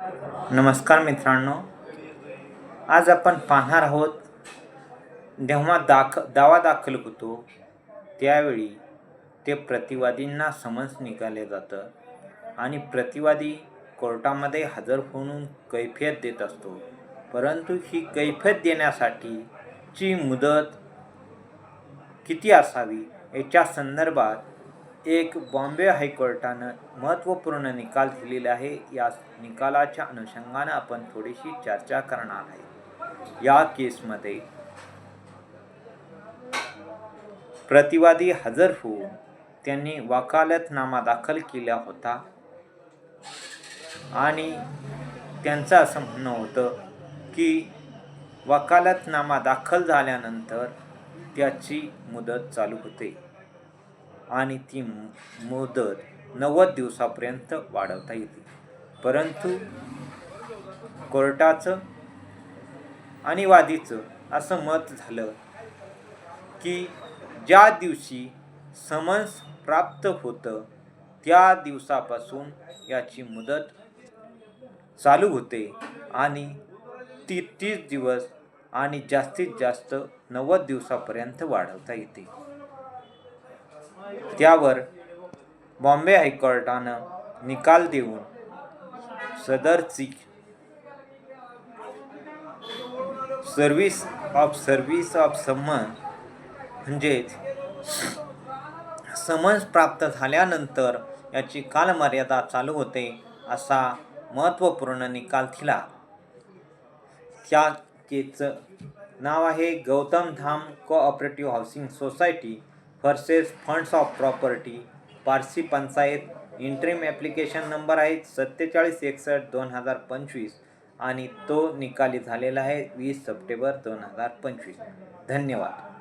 नमस्कार मित्रांनो आज आपण पाहणार आहोत जेव्हा दाख दावा दाखल होतो त्यावेळी ते प्रतिवादींना समन्स निघाले जातं आणि प्रतिवादी कोर्टामध्ये हजर होऊन कैफियत देत असतो. परंतु ही कैफियत देण्यासाठीची मुदत किती असावी याच्या संदर्भात एक बॉम्बे हायकोर्टानं महत्त्वपूर्ण निकाल दिलेला आहे. या निकालाच्या अनुषंगानं आपण थोडीशी चर्चा करणार आहे. या केसमध्ये प्रतिवादी हजर होऊन त्यांनी वकालतनामा दाखल केला होता आणि त्यांचं असं म्हणणं होतं की वकालतनामा दाखल झाल्यानंतर त्याची मुदत चालू होते. आणि ती मुदत नव्वद दिवसापर्यंत वाढवता येते. परंतु कोर्टाचं आणि वादीचं असं मत झालं की ज्या दिवशी समन्स प्राप्त होतं त्या दिवसापासून याची मुदत चालू होते आणि ती तीस दिवस आणि जास्तीत जास्त नव्वद दिवसापर्यंत वाढवता येते. त्यावर बॉम्बे हायकोर्टानं निकाल देऊन सदरची service of service of summon म्हणजेच समन्स प्राप्त झाल्यानंतर याची कालमर्यादा चालू होते असा महत्त्वपूर्ण निकाल दिला. त्या केचं नाव आहे Gautam Dham cooperative housing society versus funds of property Parsi Panchayat interim application number आहे सत्तेचाळीस एकसष्ट दोन हजार पंचवीस आणि तो निकाली झालेला आहे वीस सप्टेंबर दोन हजार पंचवीस. धन्यवाद.